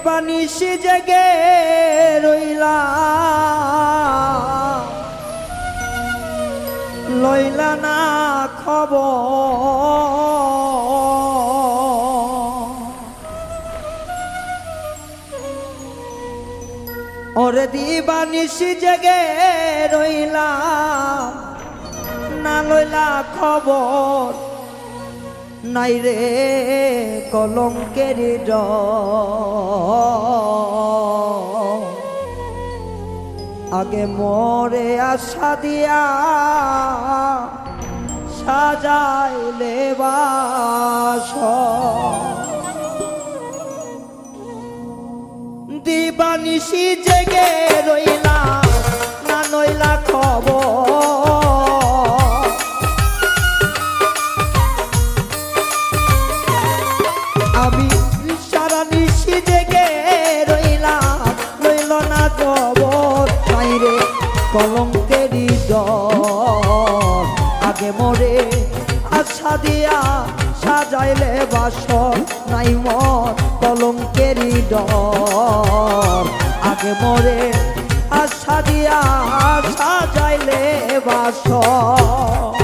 দিবানিশি জেগে রইলা। লইলা না খবর। ওরে দিবানিশি জেগে রইলাম না লইলা খবর। নাই রে কলঙ্কের আগে মরে আশা দিয়া সাজাইলে বাস। দিবানিশি জেগে রইলা না নইলা খবর। মরে। আশা দিয়া সাজাইলে বাসর, নাই মর কলঙ্কের ডর। আগে মরে আশা দিয়া সাজাইলে বাসর।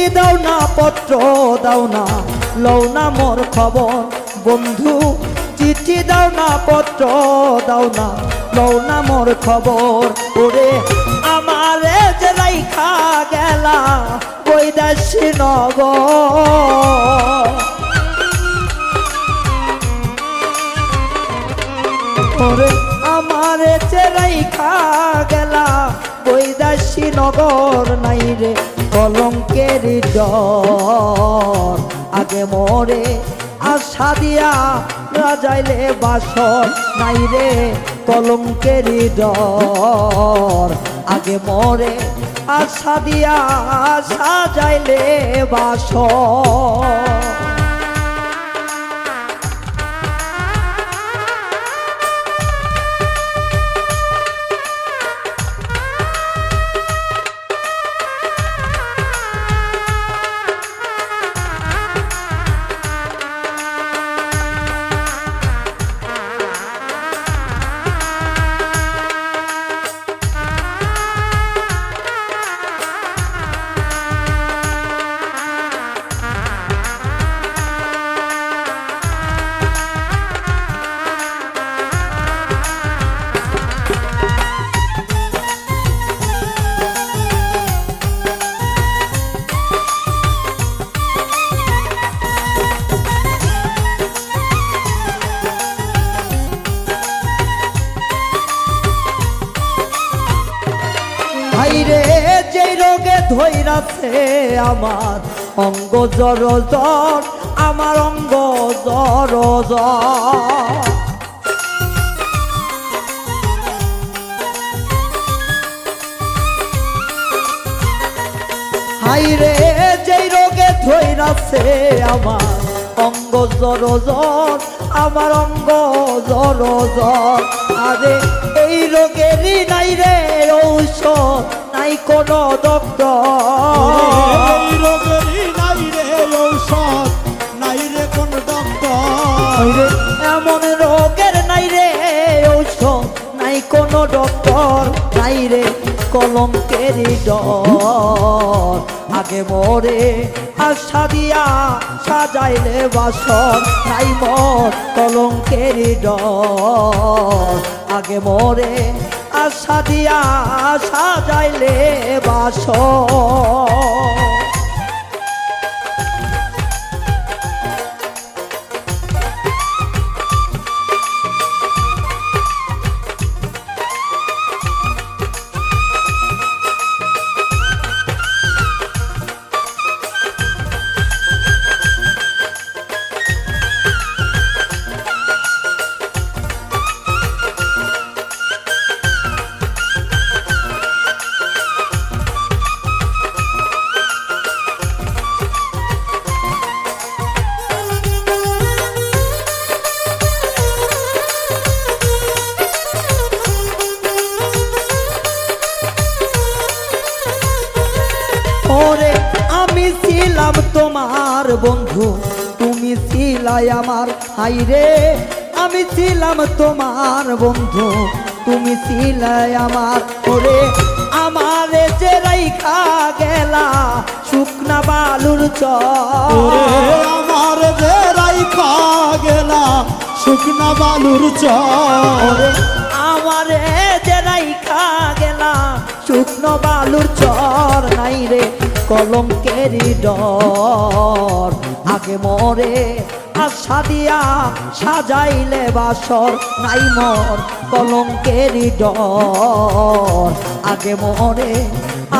চিঠি দাও না, পত্র দাও না। লও না মোর খবর, বন্ধু। চিঠি দাও না, পত্র দাও না। লও না মোর খবর, ওরে আমারে যে রাইখা গেলা বৈদাসী নগর। ওরে আমারে চেরাই খা গেলা বৈদাসী নগর নাই রে। কলঙ্কের ডর। আগে মরে আশা দিয়া রাজাইলে বাসর। নাই রে কলঙ্কের ডর। আগে মরে আশা দিয়া সাজাইলে বাসর। ধৈরাছে আমার অঙ্গ জর জ্বর আমার অঙ্গ জর জ্বর হাইরে যেই রোগে ধৈরাছে আমার অঙ্গ জর জ্বর আমার অঙ্গ জর জ্বর আরে এই রোগেরই নাই রে ঔষধ নাই কোনো ডক্টর। এই রোগেরই নাই রে ঔষধ নাই রে কোন ডক্টর। এমন রোগের নাই রে ঔষধ নাই কোনো ডক্টর। নাই রে কলঙ্কেরই ডর। আগে মরে আশা দিয়া সাজাইলে বাসন নাই মর কলঙ্কের আগে মরে আশা দিয়া সাজাইলে বাসর। তোমার বন্ধু তুমি ছিলাই আমার। হাইরে আমি ছিলাম তোমার বন্ধু তুমি ছিলাই আমার। ওরে আমারে যে রাইখা গেলা শুকনা বালুর চর। আমার যে রাইখা গেলা শুকনা বালুর চর। আমারে যে রাইখা গেলা শুকনো বালুর চর নাই রে। কলঙ্কেরই ডর। আগে মরে আশা দিয়া সাজাইলে বাসর, নাই মর কলঙ্কেরই ডর। আগে মরে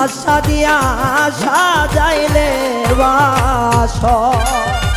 আশা দিয়া সাজাইলে বাসর।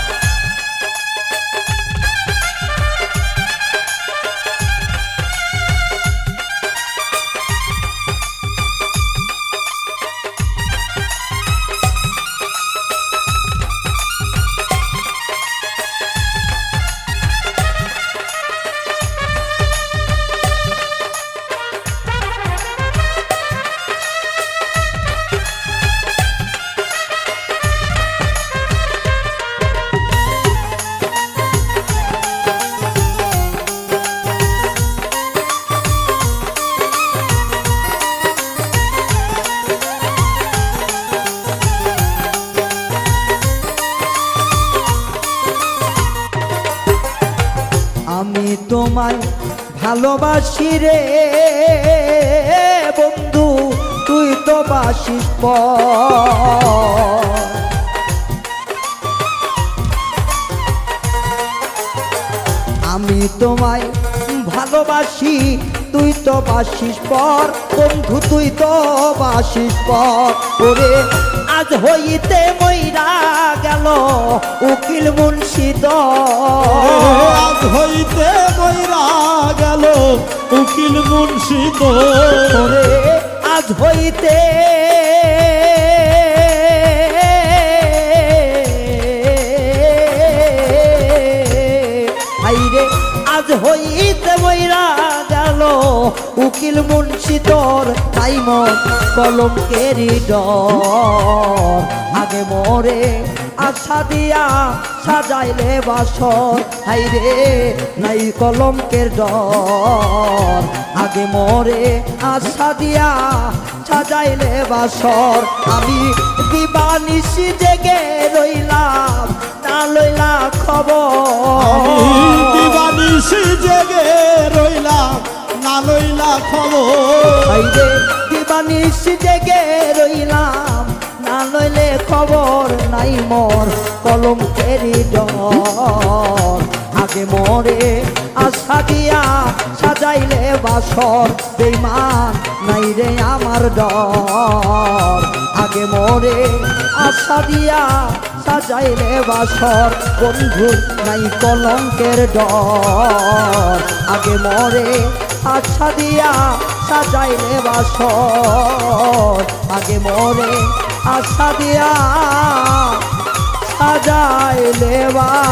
ভালোবাসি রে বন্ধু তুই তো বাসিস। আমি তোমায় ভালোবাসি তুই তো বাসিস পর বন্ধু তুই তো বাসিস পর ওরে আজ হইতে মইরা গেল উকিল মুন্সি। আজ হইতে ময়রা গেল উকিল মুন্সি ওরে আজ হইতে আজ হইতে উকিল মুন্সি তোর তাই মন কলঙ্কেরই ডর। আগে মরে আশা দিয়া সাজাইলে বাসর। হাইরে নাই কলঙ্কের ডর। আগে মরে আশা দিয়া সাজাইলে বাসর। আমি দিবানিসি জেগে রইলাম, না লইলা খবর। দিবানিসি জেগে খবর। দিবানিসি জেগে রইলাম না নইলে খবর নাই মোর কলঙ্কেরই ডর। আগে মরে। আশা দিয়া সাজাইলে বাসর। বেইমান নাই রে আমার ডর। আগে মরে, আশা দিয়া সাজাইলে বাসর। বন্ধু নাই কলঙ্কের ডর। আগে মরে, আশা দিয়া সাজাইলে বাসর। আগে মরে, আশা দিয়া જાય લેવા